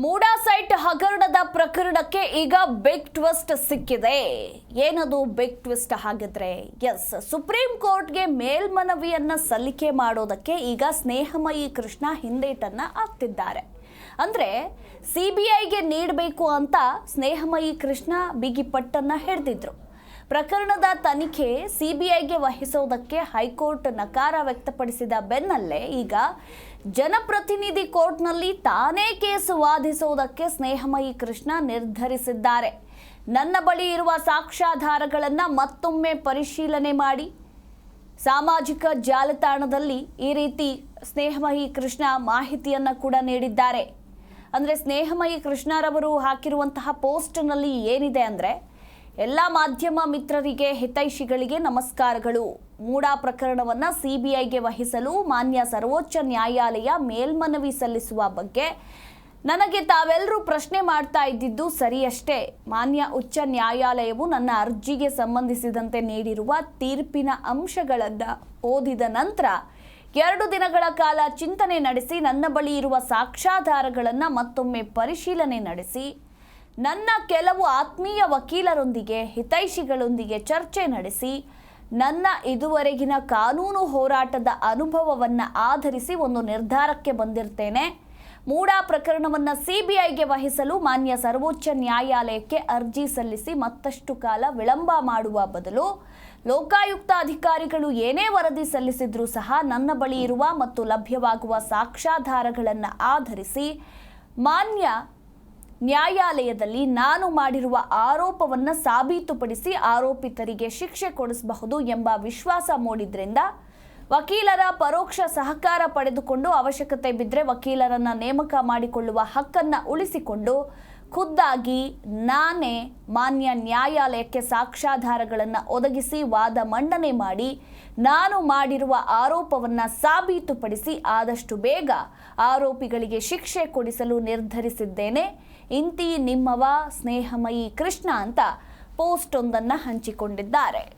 MUDA site ಹಗರಣದ ಪ್ರಕರಣಕ್ಕೆ ಈಗ ಬಿಗ್ ಟ್ವಿಸ್ಟ್ ಸಿಕ್ಕಿದೆ. ಏನದು ಬಿಗ್ ಟ್ವಿಸ್ಟ್ ಹಾಗಿದ್ರೆ? ಎಸ್ ಸುಪ್ರೀಂ ಕೋರ್ಟ್ಗೆ ಮೇಲ್ಮನವಿಯನ್ನ ಸಲ್ಲಿಕೆ ಮಾಡೋದಕ್ಕೆ ಈಗ ಸ್ನೇಹಮಯಿ ಕೃಷ್ಣ ಹಿಂದೇಟನ್ನ ಆಗ್ತಿದ್ದಾರೆ ಅಂದ್ರೆ ಐಗೆ ನೀಡಬೇಕು ಅಂತ ಸ್ನೇಹಮಯಿ ಕೃಷ್ಣ ಬಿಗಿಪಟ್ಟನ್ನ ಹಿಡಿದಿದ್ರು. ಪ್ರಕರಣದ ತನಿಖೆ ಸಿಬಿಐಗೆ ವಹಿಸುವುದಕ್ಕೆ ಹೈಕೋರ್ಟ್ ನಕಾರ ವ್ಯಕ್ತಪಡಿಸಿದ ಬೆನ್ನಲ್ಲೇ ಈಗ ಜನಪ್ರತಿನಿಧಿ ಕೋರ್ಟ್ನಲ್ಲಿ ತಾನೇ ಕೇಸು ವಾದಿಸುವುದಕ್ಕೆ ಸ್ನೇಹಮಯಿ ಕೃಷ್ಣ ನಿರ್ಧರಿಸಿದ್ದಾರೆ. ನನ್ನ ಬಳಿ ಇರುವ ಸಾಕ್ಷ್ಯಾಧಾರಗಳನ್ನು ಮತ್ತೊಮ್ಮೆ ಪರಿಶೀಲನೆ ಮಾಡಿ. ಸಾಮಾಜಿಕ ಜಾಲತಾಣದಲ್ಲಿ ಈ ರೀತಿ ಸ್ನೇಹಮಯಿ ಕೃಷ್ಣ ಮಾಹಿತಿಯನ್ನು ಕೂಡ ನೀಡಿದ್ದಾರೆ. ಅಂದರೆ ಸ್ನೇಹಮಯಿ ಕೃಷ್ಣರವರು ಹಾಕಿರುವಂತಹ ಪೋಸ್ಟ್ನಲ್ಲಿ ಏನಿದೆ ಅಂದರೆ ಎಲ್ಲ ಮಾಧ್ಯಮ ಮಿತ್ರರಿಗೆ ಹಿತೈಷಿಗಳಿಗೆ ನಮಸ್ಕಾರಗಳು. ಮೂಡಾ ಪ್ರಕರಣವನ್ನು ಸಿಬಿಐಗೆ ವಹಿಸಲು ಮಾನ್ಯ ಸರ್ವೋಚ್ಚ ನ್ಯಾಯಾಲಯ ಮೇಲ್ಮನವಿ ಸಲ್ಲಿಸುವ ಬಗ್ಗೆ ನನಗೆ ತಾವೆಲ್ಲರೂ ಪ್ರಶ್ನೆ ಮಾಡ್ತಾ ಇದ್ದಿದ್ದು ಸರಿಯಷ್ಟೇ. ಮಾನ್ಯ ಉಚ್ಚ ನ್ಯಾಯಾಲಯವು ನನ್ನ ಅರ್ಜಿಗೆ ಸಂಬಂಧಿಸಿದಂತೆ ನೀಡಿರುವ ತೀರ್ಪಿನ ಅಂಶಗಳನ್ನು ಓದಿದ ನಂತರ ಎರಡು ದಿನಗಳ ಕಾಲ ಚಿಂತನೆ ನಡೆಸಿ ನನ್ನ ಬಳಿ ಇರುವ ಸಾಕ್ಷ್ಯಾಧಾರಗಳನ್ನು ಮತ್ತೊಮ್ಮೆ ಪರಿಶೀಲನೆ ನಡೆಸಿ ನನ್ನ ಕೆಲವು ಆತ್ಮೀಯ ವಕೀಲರೊಂದಿಗೆ, ಹಿತೈಷಿಗಳೊಂದಿಗೆ ಚರ್ಚೆ ನಡೆಸಿ, ನನ್ನ ಇದುವರೆಗಿನ ಕಾನೂನು ಹೋರಾಟದ ಅನುಭವವನ್ನು ಆಧರಿಸಿ ಒಂದು ನಿರ್ಧಾರಕ್ಕೆ ಬಂದಿರ್ತೇನೆ. ಮೂಡಾ ಪ್ರಕರಣವನ್ನು ಸಿಬಿಐಗೆ ವಹಿಸಲು ಮಾನ್ಯ ಸರ್ವೋಚ್ಚ ನ್ಯಾಯಾಲಯಕ್ಕೆ ಅರ್ಜಿ ಸಲ್ಲಿಸಿ ಮತ್ತಷ್ಟು ಕಾಲ ವಿಳಂಬ ಮಾಡುವ ಬದಲು, ಲೋಕಾಯುಕ್ತ ಅಧಿಕಾರಿಗಳು ಏನೇ ವರದಿ ಸಲ್ಲಿಸಿದ್ರೂ ಸಹ ನನ್ನ ಬಳಿ ಇರುವ ಮತ್ತು ಲಭ್ಯವಾಗುವ ಸಾಕ್ಷ್ಯಾಧಾರಗಳನ್ನು ಆಧರಿಸಿ ಮಾನ್ಯ ನ್ಯಾಯಾಲಯದಲ್ಲಿ ನಾನು ಮಾಡಿರುವ ಆರೋಪವನ್ನು ಸಾಬೀತುಪಡಿಸಿ ಆರೋಪಿತರಿಗೆ ಶಿಕ್ಷೆ ಕೊಡಿಸಬಹುದು ಎಂಬ ವಿಶ್ವಾಸ ಮೂಡಿದ್ರಿಂದ ವಕೀಲರ ಪರೋಕ್ಷ ಸಹಕಾರ ಪಡೆದುಕೊಂಡು ಅವಶ್ಯಕತೆ ಬಿದ್ದರೆ ವಕೀಲರನ್ನು ನೇಮಕ ಮಾಡಿಕೊಳ್ಳುವ ಹಕ್ಕನ್ನು ಉಳಿಸಿಕೊಂಡು ಖುದ್ದಾಗಿ ನಾನೇ ಮಾನ್ಯ ನ್ಯಾಯಾಲಯಕ್ಕೆ ಸಾಕ್ಷ್ಯಾಧಾರಗಳನ್ನು ಒದಗಿಸಿ ವಾದ ಮಂಡನೆ ಮಾಡಿ ನಾನು ಮಾಡಿರುವ ಆರೋಪವನ್ನು ಸಾಬೀತುಪಡಿಸಿ ಆದಷ್ಟು ಬೇಗ ಆರೋಪಿಗಳಿಗೆ ಶಿಕ್ಷೆ ಕೊಡಿಸಲು ನಿರ್ಧರಿಸಿದ್ದೇನೆ. ಇಂತಿ ನಿಮ್ಮವ ಸ್ನೇಹಮಯಿ ಕೃಷ್ಣ ಅಂತ ಪೋಸ್ಟ್ ಒಂದನ್ನು ಹಂಚಿಕೊಂಡಿದ್ದಾರೆ.